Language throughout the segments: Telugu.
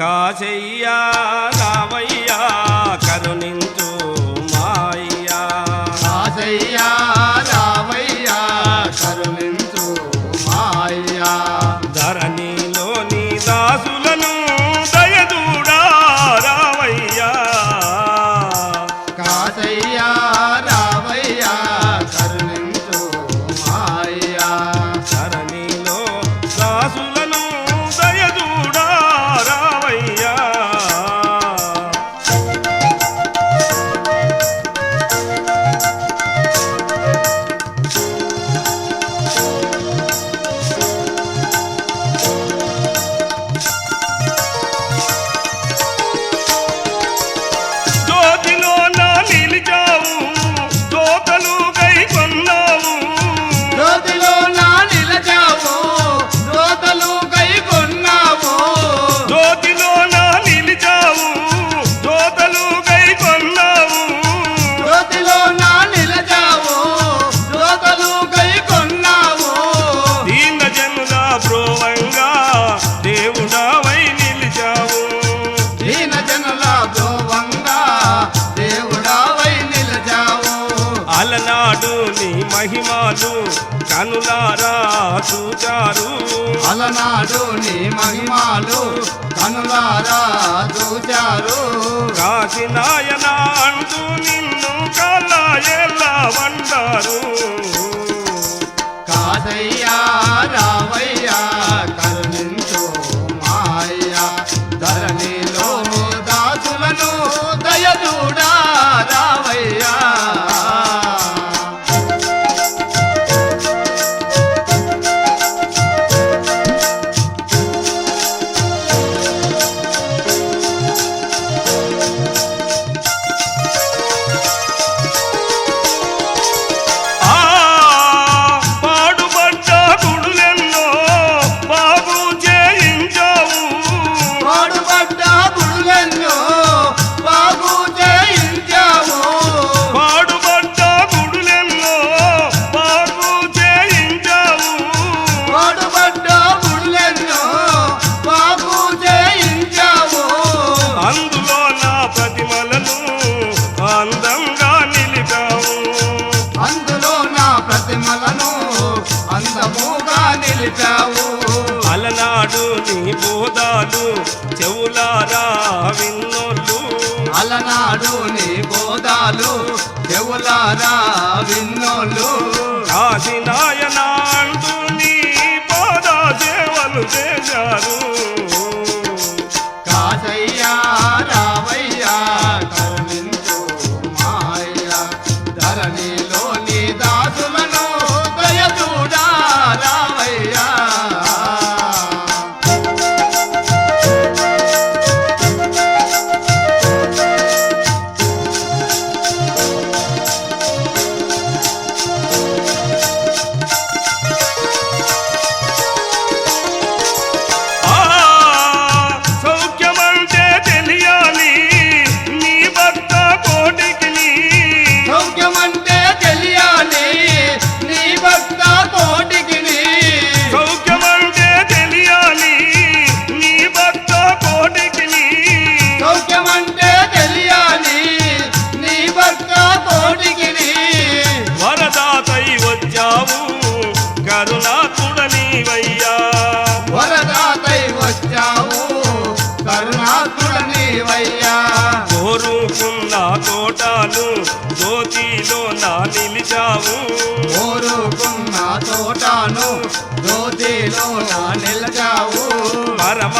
കാശൈ మహిమాలు కనులారా చూచారు. కాశీనాయన అంటూ నిన్ను కళ ఎలా వంటారు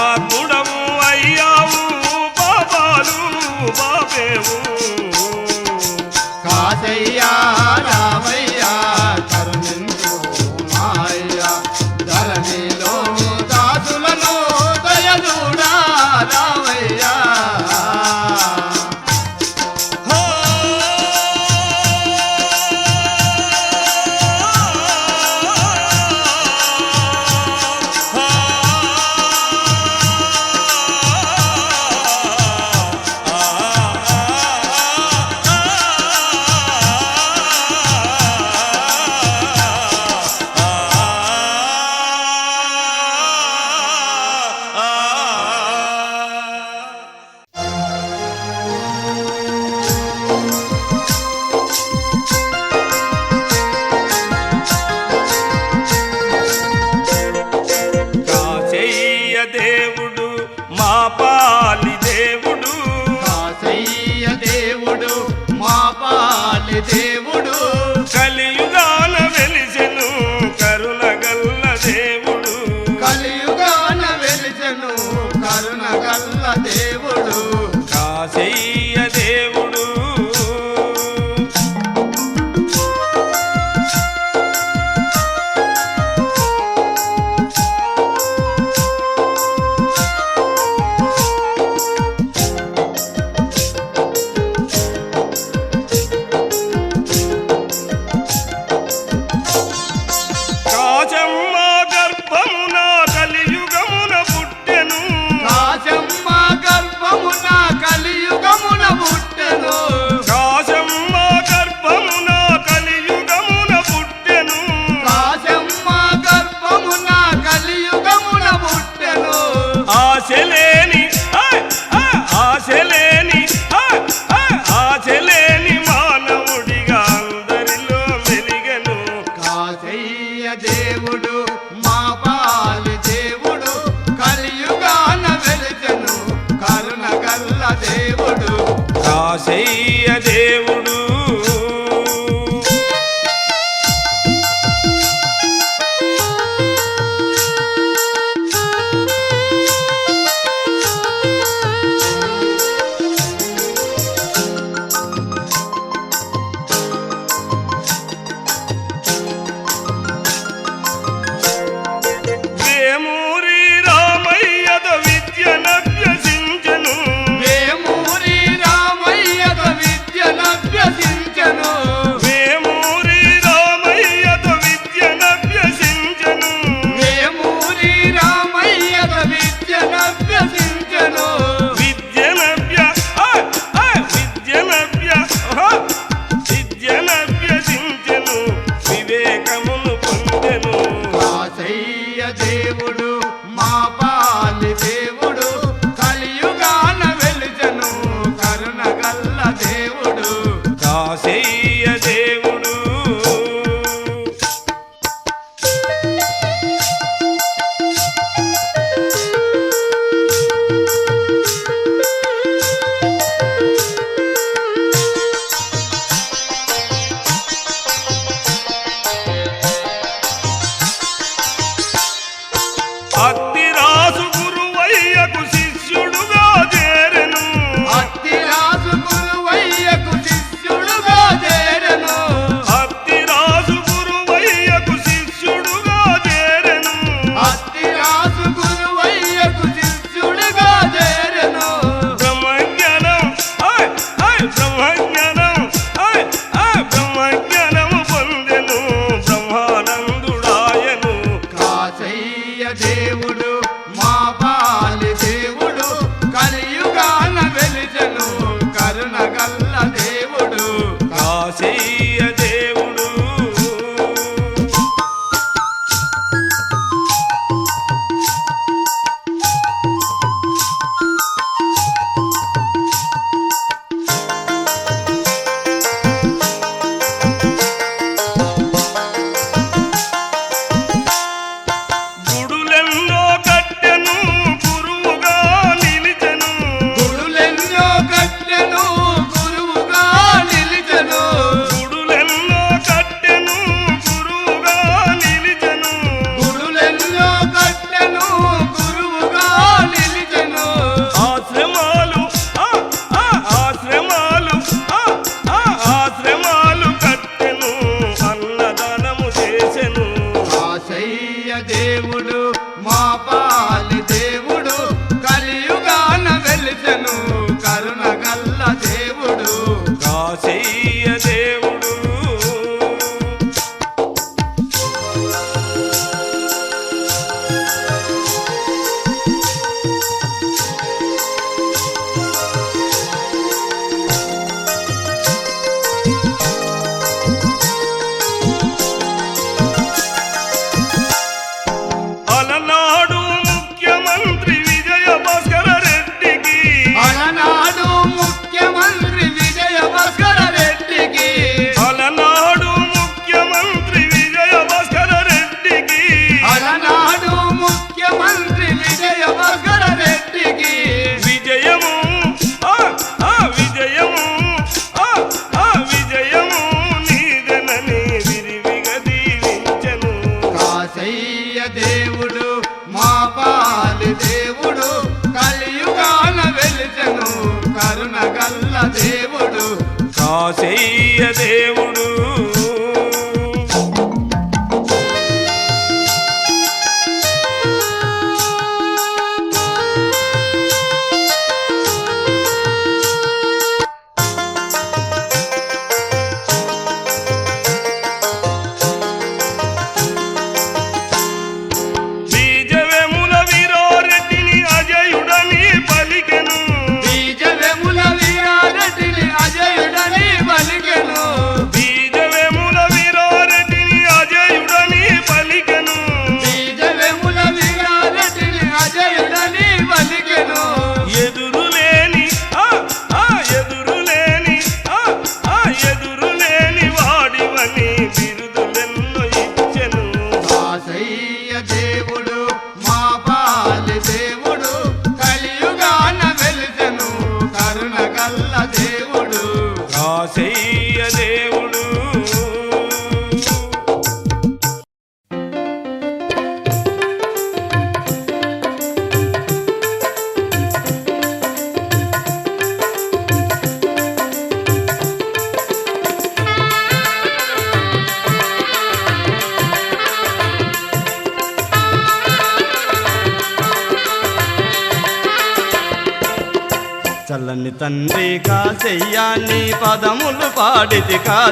a Devo కాశయ్య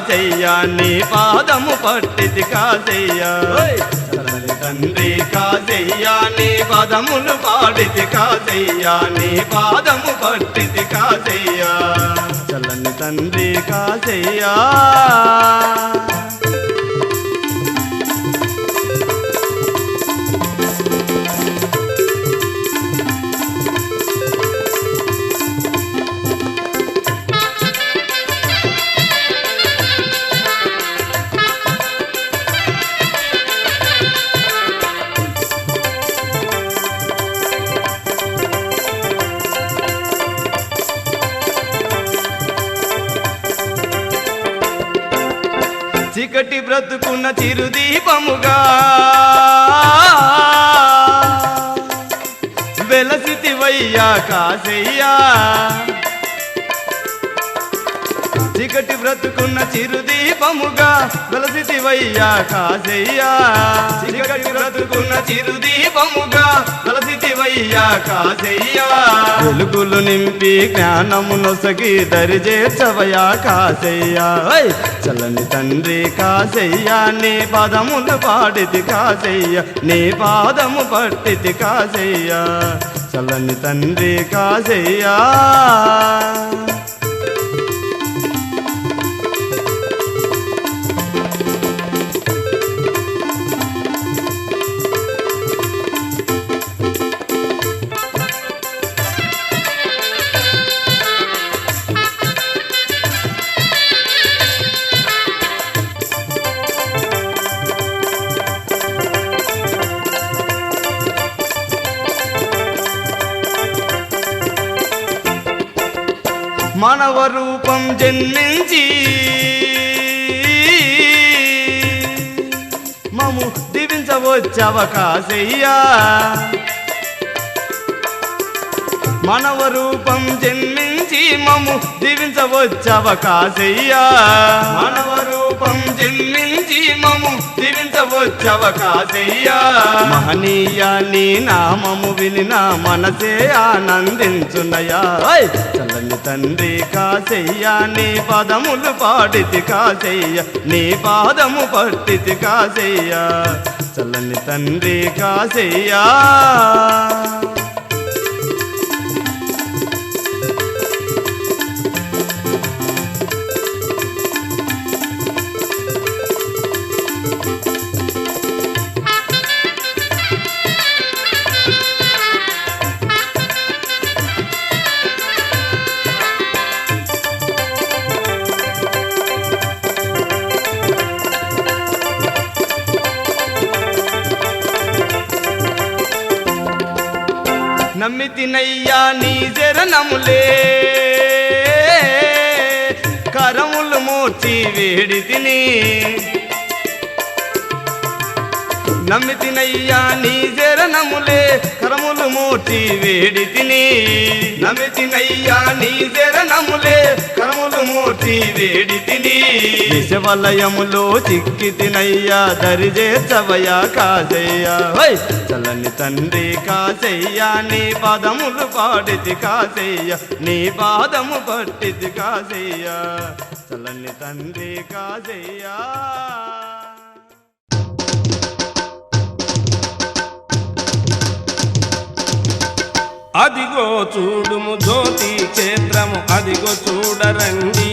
కాసయ్యా నీ పాదము పట్టితి కాసయ్యా చల్లని తండ్రి కాసయ్యా నీ పదములు పాడితి కాసయ్యా నీ పాదము పట్టితి కాసయ్యా చల్లని తండ్రి కాసయ్యా చీకటి బ్రతుకున్న చిరుదీపముగా వెలసితివయ్యా కాసయ్యా చీకటి బ్రతుకున్న చిరుదీపముగా వెలసితివయ్యా కాజయ్యా చీకటి బ్రతుకున్న చిరుదీపముగా వెలసితివయ్యా కాజయ్యా వెలుగులు నింపి జ్ఞానము నొసగి దరిచేర్చవయ్యా కాజయ్యా ఓయ్! చల్లని తండ్రి కాజయ్యా నీ పదములు పాడితి కాజయ్యా నీ పాదము పట్టితి కాజయ్యా చల్లని తండ్రి కాజయ్యా మానవ రూపం జన్మించి మము దీవించవచ్చవకాశయ్యా. మానవ రూపం జన్మించి మము దీవించవచ్చవకాశయ్యా మానవ రూపం జన్మించి మము దీవించవచ్చవకాశయ్యా మహనీయ నీ నామము విని నా మనసే ఆనందించునయా! చల్లని తండ్రి కాసయ్యా నీ పదములు పాడితి కాసయ్య నీ పాదము పట్టితి కాసయ్యా చల్లని తండ్రి కాసయ్యా కరములే కరములు మూర్చి వేడిది నమ్మి తినయ్యా నీ జరణములే కరములు మూటి వేడి తిని. నమ్మి తినయ్యా నీ జరణములే కరములు మూటి వేడి తిని. విషవలయములో చిక్కి తినయ్యా దరిజేర్చవయ్యా కాసయ్యా హై! చల్లని తండ్రి కాజయ్యా నీ పాదములు పాడితి కాజయ్యా నీ పాదము పట్టిది కాజయ్యా చల్లని తండ్రి కాజయ్యా అదిగో చూడుము జ్యోతి క్షేత్రము అదిగో చూడరండి.